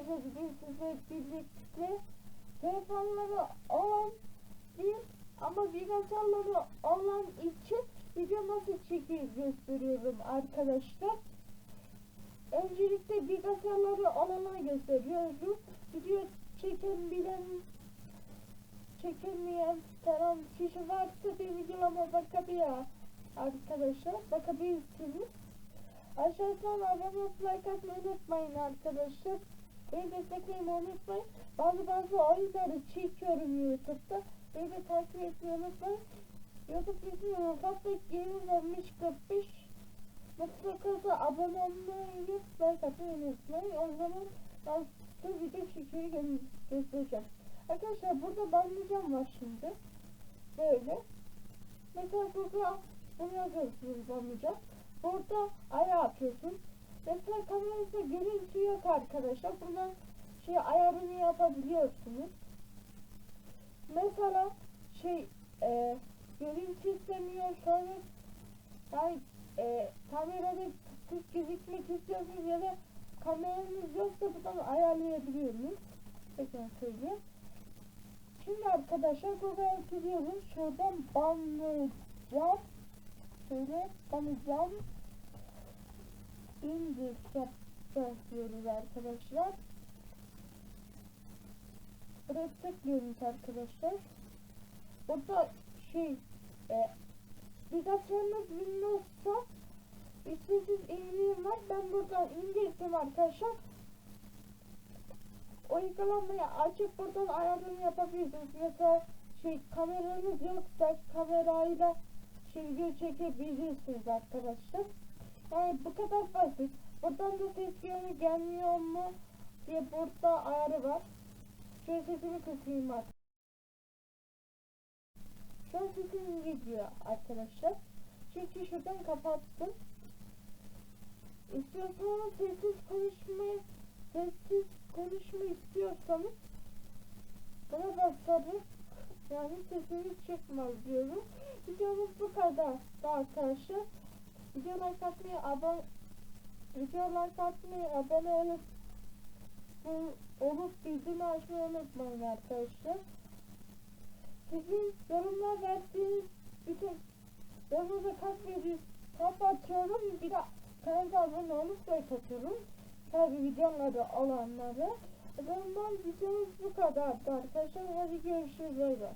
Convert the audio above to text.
sizle birlikte telefonları olan bir ama bilgisayarları olan için video nasıl çekiyor gösteriyorum arkadaşlar. Öncelikle bilgisayarları olana gösteriyorum. Video çeken bilen çekemeyen falan kişi varsa bir videolama bakabilir arkadaşlar. Bakabilirsiniz. Aşağıdan abone olup like atmayı unutmayın arkadaşlar. Beni destekleyin unutmayın. Bazı bazı oyunları çekiyorum YouTube'da. Beni de takip etmeyi unutmayın. YouTube Ufaklık Gaming olmuş 45. Mutlaka abone olmayı like atmayı unutmayın. O zaman ben size video gö göstereceğim. Arkadaşlar burada banlayacağım var şimdi. Böyle. Mesela burada bunu yazıyorsunuz banlayacağım. Burada ayar atıyorsun. Mesela yok arkadaşlar. Buradan şey ayarını yapabiliyorsunuz. Mesela şey e, görüntü istemiyorsanız yani e, kamerada kız gözükmek istiyorsanız ya da kameranız yoksa buradan ayarlayabiliyorsunuz. Tekrar söyleyeyim. Şimdi arkadaşlar buraya gidiyoruz. Şuradan banlayacağım. Şöyle banlayacağım. İndir yapıyoruz arkadaşlar. Buraya tıklıyoruz arkadaşlar. Burada şey e, bilgisayarınız Windows'ta ücretsiz indirim var. Ben buradan indirdim arkadaşlar. O uygulamayı açıp buradan ayarını yapabilirsiniz. Mesela şey kameranız yoksa kamerayla şey video çekebilirsiniz arkadaşlar. Yani bu kadar basit. Burada ayarı var. Şöyle sesini kısayım bak. Şu gidiyor arkadaşlar. Çünkü şuradan kapattım. İstiyorsanız sessiz konuşmayı sessiz konuşma istiyorsanız buna basarım. Yani sesini çıkmaz diyorum. Videomuz bu kadar arkadaşlar. Video like atmayı, abone video like atmayı, abone olup olup bildirim açmayı unutmayın arkadaşlar. Sizin yorumlar verdiğiniz bütün yorumunuza kalp veriyoruz. Kalp. Bir de kanala abone olup like atıyorum. Tabi videoları olanları. O zaman videomuz bu kadardı arkadaşlar. Hadi görüşürüz. Bay bay.